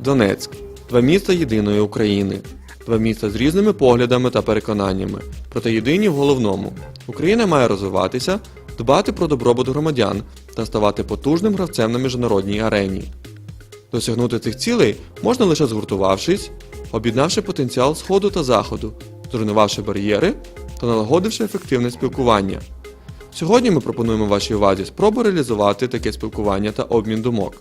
Донецьк два міста єдиної України, два міста з різними поглядами та переконаннями, проте єдині в головному. Україна має розвиватися, дбати про добробут громадян та ставати потужним гравцем на міжнародній арені. Досягнути цих цілей можна лише згуртувавшись, об'єднавши потенціал Сходу та Заходу, зруйнувавши бар'єри та налагодивши ефективне спілкування. Сьогодні ми пропонуємо вашій увазі спробу реалізувати таке спілкування та обмін думок.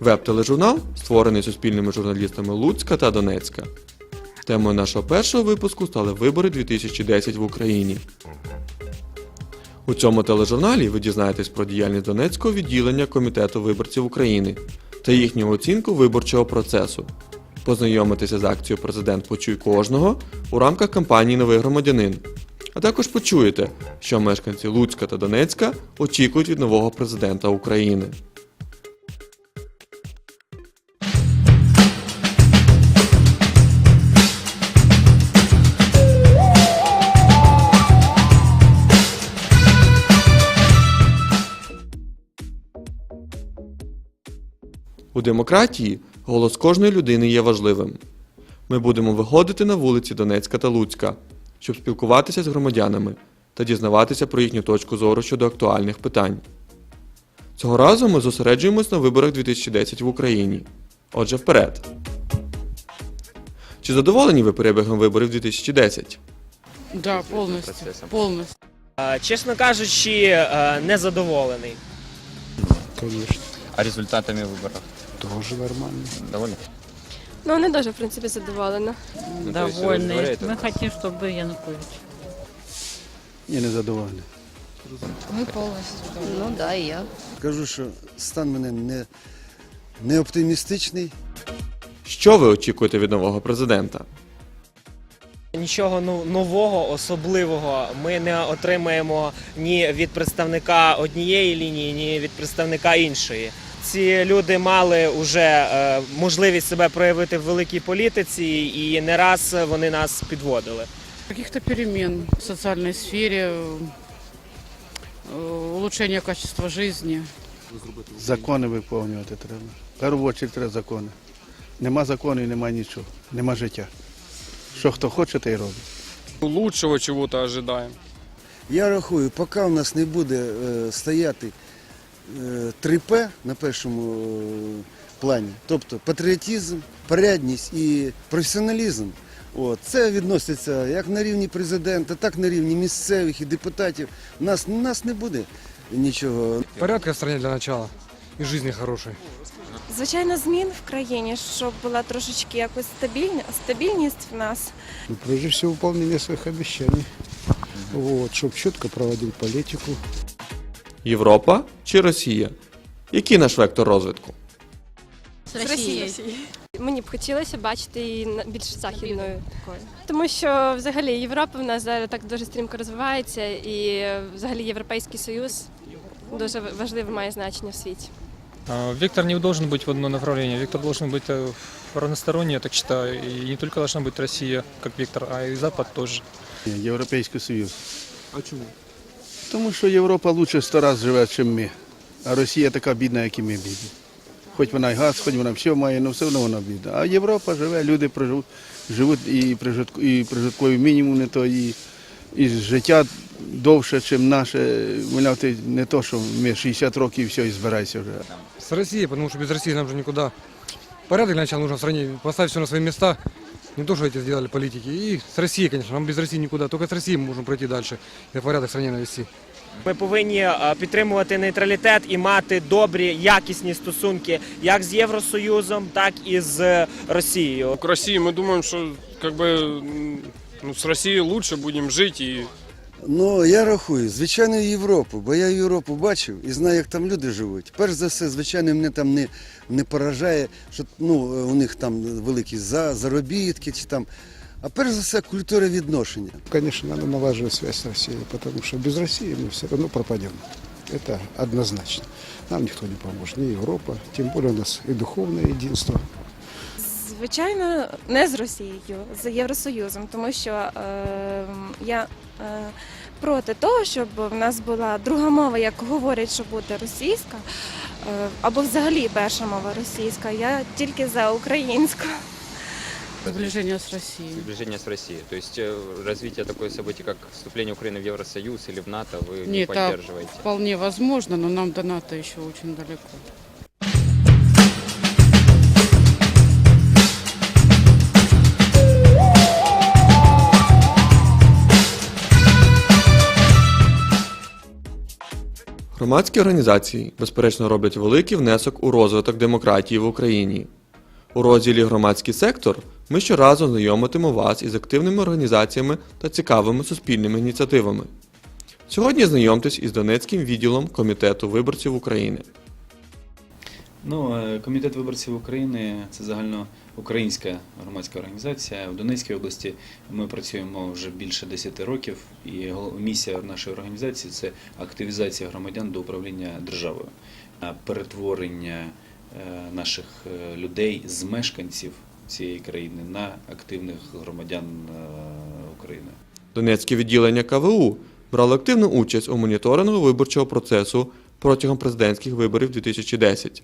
Веб-тележурнал створений суспільними журналістами Луцька та Донецька. Темою нашого першого випуску стали вибори 2010 в Україні. У цьому тележурналі ви дізнаєтесь про діяльність Донецького відділення Комітету виборців України та їхню оцінку виборчого процесу. Познайомитеся з акцією Президент Почуй кожного у рамках кампанії Новий громадянин. А також почуєте, що мешканці Луцька та Донецька очікують від нового президента України. У демократії голос кожної людини є важливим. Ми будемо виходити на вулиці Донецька та Луцька, щоб спілкуватися з громадянами та дізнаватися про їхню точку зору щодо актуальних питань. Цього разу ми зосереджуємось на виборах 2010 в Україні. Отже, вперед. Чи задоволені ви перебігом виборів 2010? Да, полностью. Полностью. Е, Чесно кажучи, е, незадоволений. Конечно, А результатами выборов тоже нормально. довольны? Ну, не дуже, в принципі, задоволена. Ну, то есть, Довольны. говорят, Мы хотим, чтобы Янукович. Я не задоволений. Мы полностью. Ну, да, і я. Кажу, що стан мене не, не оптимістичний. Що ви очікуєте від нового президента? Нічого ну, нового, особливого ми не отримаємо ні від представника однієї лінії, ні від представника іншої. Ці люди мали вже е, можливість себе проявити в великій політиці, і не раз вони нас підводили. Каких-то перемен в социальной сфере, э, улучшения качества жизни. Закони виконувати треба. В першу чергу треба закони. Нема законів, нема нічого, нема життя. Що хто хоче, те й робить. лучшего чего-то ожидаем. Я рахую, поки в нас не буде е, стояти 3П на першому е, плані, тобто патріотизм, порядність і професіоналізм. От, це відноситься як на рівні президента, так на рівні місцевих і депутатів. У нас, у нас не буде нічого. Порядка в стране для начала и жизни хорошей. Звичайно, змін в країні, щоб була трошечки якось стабільна, стабільність в нас. Ну, прежде всего, выполнение своих обещаний. Вот, чтобы четко проводил политику. Європа чи Росія? Який наш вектор розвитку? З Росії. Мені б хотілося бачити її на- більш західною такою. Тому що взагалі Європа в нас зараз так дуже стрімко розвивається, і е, взагалі Європейський Союз дуже важливе має значення в світі. А, Вектор не должен быть в одно направление. Вектор должен быть э, разносторонний, я так считаю. И не только должна быть Россия как вектор, а и Запад тоже. Європейський Союз. А чому? Тому що Європа лучше сто разів живе, ніж ми. А Росія така бідна, як і ми бідні. Хоч вона й газ, хоч вона все має, але все одно вона бідна. А Європа живе, люди проживуть, живуть і, прожитку, і прожитковий мінімум не то, і, і життя довше, ніж наше. Мовляв, ти не то, що ми 60 років і все, і збирайся вже. С Россией, потому что без России нам же никуда. Порядок начала нужно поставить все на свои места Не то, что эти сделали политики. И с Россией, конечно, нам без России никуда. Только с Россией мы можем пройти дальше и порядок в стране навести. Ми повинні е, підтримувати нейтралітет і мати добрі, якісні стосунки як з Євросоюзом, так і з Росією. К России мы думаем, что как бы м, ну, с Россией лучше будем жить и Ну, я рахую, звичайно, Європу, бо я Європу бачив і знаю, як там люди живуть. Перш за все, звичайно, мене там не, не поражає, що ну, у них там великі за, заробітки чи там. А перш за все, культура відношення. Конечно, надо налаживать связь с Россией, потому что без России мы все равно пропадем. Это однозначно. Нам никто не поможет, ни Европа, тем более у нас и духовное единство. Звичайно, не з Росією, з Євросоюзом, тому що е, я е, проти того, щоб в нас була друга мова, як говорять, що буде російська. Е, Або взагалі перша мова російська. Я тільки за українську. Сближение с Россией. Сближение с Россией. То есть э, развитие такой событий, как вступление Украины в Евросоюз или в НАТО, вы не Нет, а поддерживаете? вполне возможно, но нам до НАТО еще очень далеко. Громадські організації, безперечно, роблять великий внесок у розвиток демократії в Україні. У розділі Громадський сектор ми щоразу знайомитимо вас із активними організаціями та цікавими суспільними ініціативами. Сьогодні знайомтесь із Донецьким відділом Комітету виборців України. Ну, е, Комітет виборців України це загальноукраїнська громадська організація. В Донецькій області ми працюємо вже більше 10 років, і місія нашої організації це активізація громадян до управління державою, перетворення е, наших е, людей з мешканців цієї країни на активних громадян України. Донецьке відділення КВУ брало активну участь у моніторингу виборчого процесу протягом президентських виборів 2010.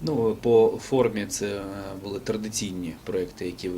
Ну, по формі це е, були традиційні проекти, які е,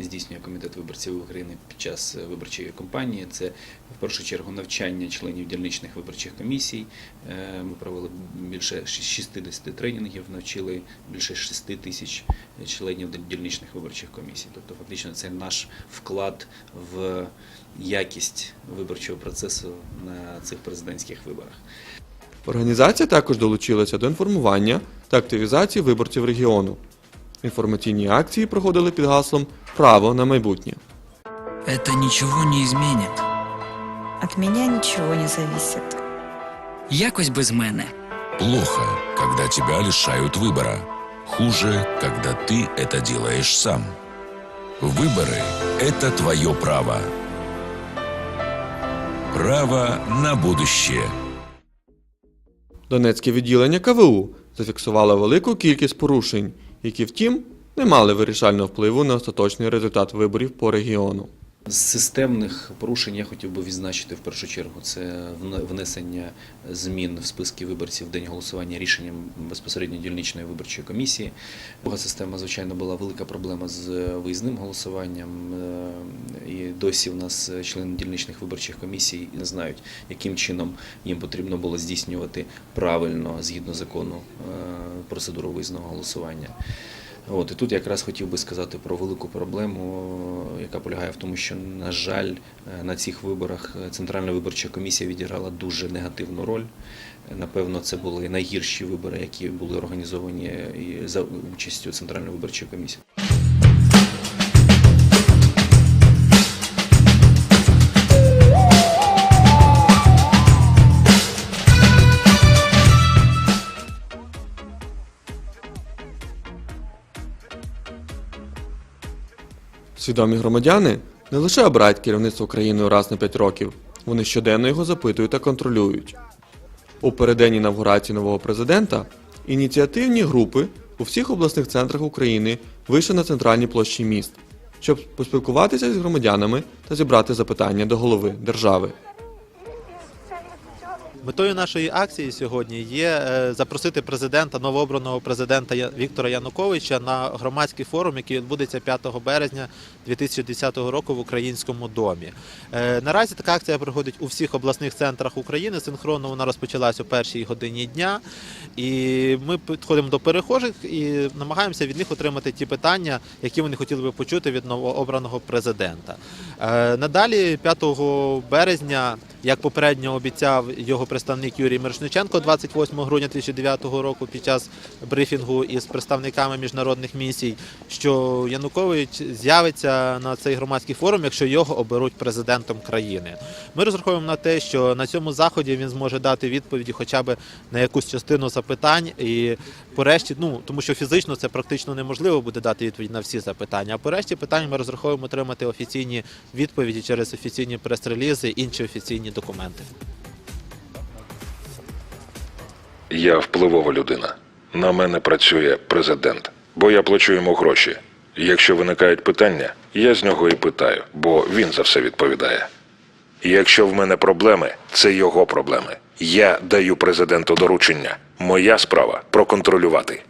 здійснює Комітет виборців України під час е, виборчої кампанії. Це в першу чергу навчання членів дільничних виборчих комісій. Ми провели більше 60 тренінгів, навчили більше 6 тисяч членів дільничних виборчих комісій. Тобто, фактично, це наш вклад в якість виборчого процесу на цих президентських виборах. Організація також долучилася до інформування та активізації виборців регіону. Інформаційні акції проходили під гаслом Право на майбутнє. Это ничего не изменит. От меня ничего не зависит. Якось без мене. Плохо, когда тебя лишают выбора. Хуже, когда ты это делаешь сам. Выборы – это твое право. Право на будущее. Донецьке відділення КВУ зафіксувало велику кількість порушень, які, втім, не мали вирішального впливу на остаточний результат виборів по регіону. З системних порушень я хотів би відзначити в першу чергу це внесення змін в списки виборців в день голосування рішенням безпосередньо дільничної виборчої комісії. Друга система, звичайно, була велика проблема з виїзним голосуванням. е, І досі в нас члени дільничних виборчих комісій не знають, яким чином їм потрібно було здійснювати правильно згідно закону е, процедуру виїзного голосування. От і тут якраз хотів би сказати про велику проблему, яка полягає в тому, що, на жаль, е, на цих виборах е, Центральна виборча комісія відіграла дуже негативну роль. Е, Напевно, це були найгірші вибори, які були організовані за участю Центральної виборчої комісії. Свідомі громадяни не лише обирають керівництво країною раз на 5 років, вони щоденно його запитують та контролюють. У переддень інавгурації нового президента ініціативні групи у всіх обласних центрах України вийшли на центральні площі міст, щоб поспілкуватися з громадянами та зібрати запитання до голови держави. Метою нашої акції сьогодні є е, запросити президента, новообраного президента Віктора Януковича на громадський форум, який відбудеться 5 березня 2010 року в Українському домі. Е, Наразі така акція проходить у всіх обласних центрах України. Синхронно вона розпочалась о першій годині дня. І ми підходимо до перехожих і намагаємося від них отримати ті питання, які вони хотіли би почути від новообраного президента. Е, Надалі, 5 березня, як попередньо обіцяв його представник Юрій Мирошниченко 28 грудня 2009 року під час брифінгу із представниками міжнародних місій, що Янукович з'явиться на цей громадський форум, якщо його оберуть президентом країни. Ми розраховуємо на те, що на цьому заході він зможе дати відповіді хоча б на якусь частину запитань і порешті, ну тому що фізично це практично неможливо буде дати відповідь на всі запитання. А по решті питань ми розраховуємо отримати офіційні відповіді через офіційні прес-релізи, інші офіційні документи. Я впливова людина. На мене працює президент, бо я плачу йому гроші. Якщо виникають питання, я з нього і питаю, бо він за все відповідає. Якщо в мене проблеми, це його проблеми. Я даю президенту доручення. Моя справа проконтролювати.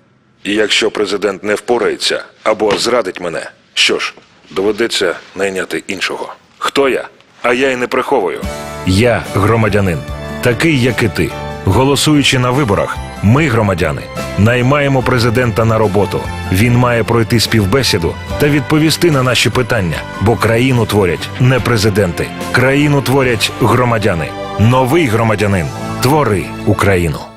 І якщо президент не впорається або зрадить мене, що ж, доведеться найняти іншого. Хто я? А я й не приховую. Я громадянин, такий, як і ти. Голосуючи на виборах, ми, громадяни, наймаємо президента на роботу. Він має пройти співбесіду та відповісти на наші питання, бо країну творять не президенти, країну творять громадяни. Новий громадянин. Твори Україну.